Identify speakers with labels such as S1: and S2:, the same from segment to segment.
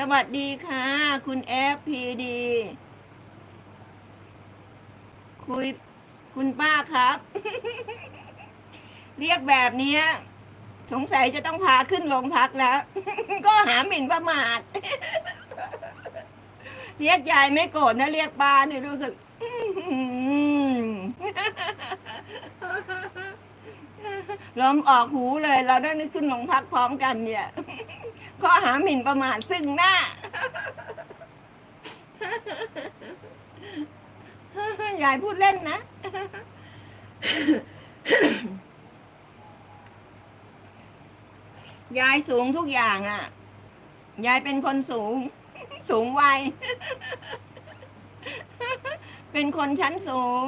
S1: สวัสดีค่ะ คุณ FPD คุยคุณป้าครับ เรียกแบบนี้สงสัยจะต้องพาขึ้นโรงพักแล้ว ก็หาหมิ่นประมาท เรียกยายไม่โกรธนะเรียกป้าเนี่ยรู้สึกลมออกหูเลย เราได้นึกขึ้นโรงพักพร้อมกันเนี่ย ข้อหาหมิ่นประมาทซึ่งหน้า ยายพูดเล่นนะ ยายสูงทุกอย่างอะ่ะ ยายเป็นคนสูง สูงวัย เป็นคนชั้นสูง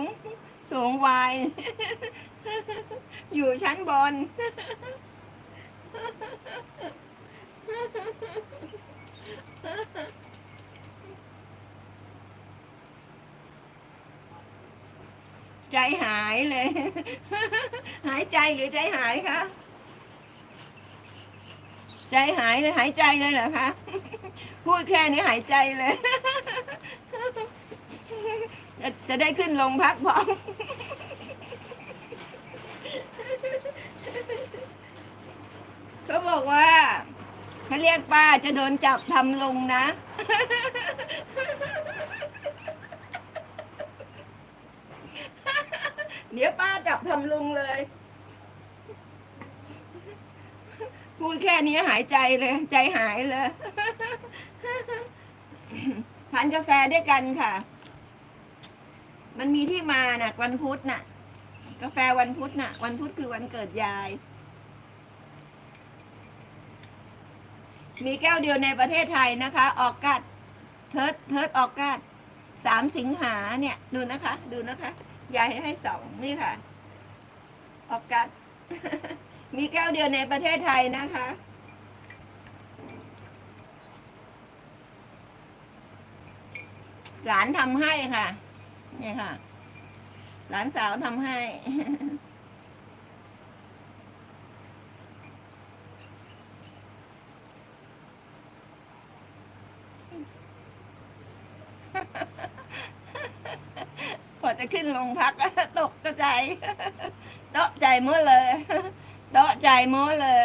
S1: สูงวัย อยู่ชั้นบน ใจหายเลย หายใจหรือใจหายคะใจหายเลยหายใจเลยเหรอคะ พูดแค่นี้หายใจเลย จะจะได้ขึ้นลงพักพร้อมเขาบอกว่าเขาเรียกป้าจะโดนจับทำลงนะ เดี๋ยวป้าจับทำลุงเลย พูดแค่นี้หายใจเลย ใจหายเลย ทานกาแฟด้วยกันค่ะ มันมีที่มาน่ะ วันพุธน่ะ กาแฟวันพุธน่ะ วันพุธคือวันเกิดยาย มีแก้วเดียวในประเทศไทยนะคะ ออกกัดเทิร์ดเทิร์ดออกกัดสามสิงหาเนี่ย ดูนะคะ ดูนะคะ ยายให้สองนี่ค่ะ ออกกัดมีแก้วเดียวในประเทศไทยนะคะ หลานทำให้ค่ะ นี่ค่ะ หลานสาวทำให้พอ จะขึ้นโรงพักตกใจโต๊ะใจหมดเลยโต๊ะใจหมดเลย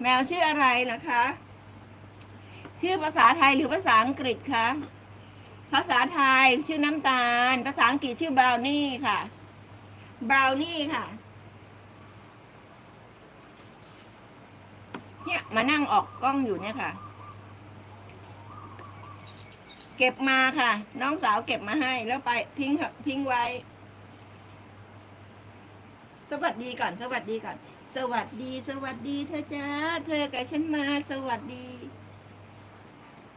S1: แมวชื่ออะไรนะคะ ชื่อภาษาไทยหรือภาษาอังกฤษคะภาษาไทยชื่อน้ำตาล ภาษาอังกฤษชื่อบราวนี่ค่ะบราวนี่ค่ะ เนี่ยมานั่งออกกล้องอยู่เนี่ยค่ะ เก็บมาค่ะ น้องสาวเก็บมาให้ แล้วไปทิ้งทิ้งไว้ สวัสดีก่อน สวัสดีก่อน สวัสดี สวัสดีเธอจ้าเธอกับฉันมา สวัสดี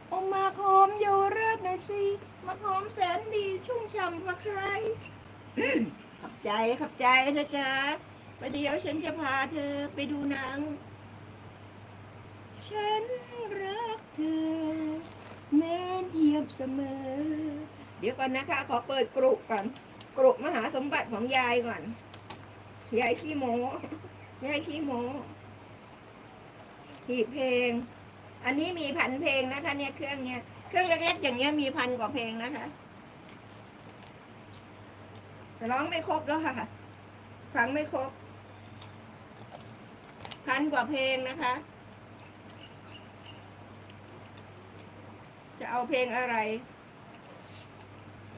S1: โอมาคอมโยราดหน่อยสิมาคอมแสนดีชุ่มฉ่ำพระใครขอบใจขอบใจเธอจ้าประเดี๋ยวฉันจะพาเธอไปดูหนังฉันรักเธอ แม้ เสมอ เดี๋ยวก่อนนะคะ ขอเปิดกรุก่อนกรุมหาสมบัติของยายก่อน ยายขี้โมยายขี้โมหีบเพลง อันนี้มีพันเพลงนะคะ เนี่ยเครื่องเนี้ยเครื่องเล็กๆอย่างเงี้ยมีพันกว่าเพลงนะคะแต่ร้องไม่ครบแล้วค่ะ ฟังไม่ครบพันกว่าเพลงนะคะ เอาเพลงอะไร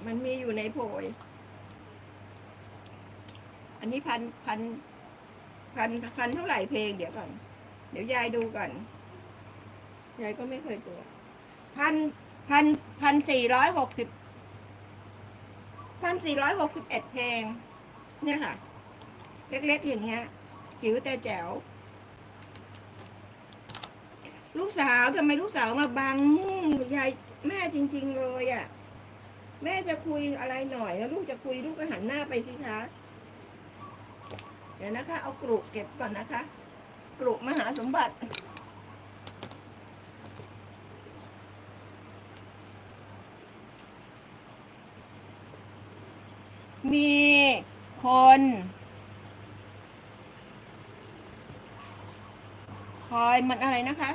S1: มันมีอยู่ในโพย อันนี้พันพันพันพันเท่าไหร่เพลงเดี๋ยวก่อน เดี๋ยวยายดูก่อน ยายก็ไม่เคยตัวพันพันพันสี่ร้อยหกสิบพันสี่ร้อยหกสิบเอ็ดเพลง เนี่ยค่ะ เล็กๆอย่างเงี้ยจิ๋วแต่แจ๋ว ลูกสาวทำไมลูกสาวมาบังยายแม่จริง ๆ เลยอะ่ะ แม่จะคุยอะไรหน่อยแล้วลูกจะคุยลูกก็หันหน้าไปสิคะ เดี๋ยวนะคะ เอากรุเก็บก่อนนะคะ กรุมหาสมบัติมีคน คอยมันอะไรนะคะ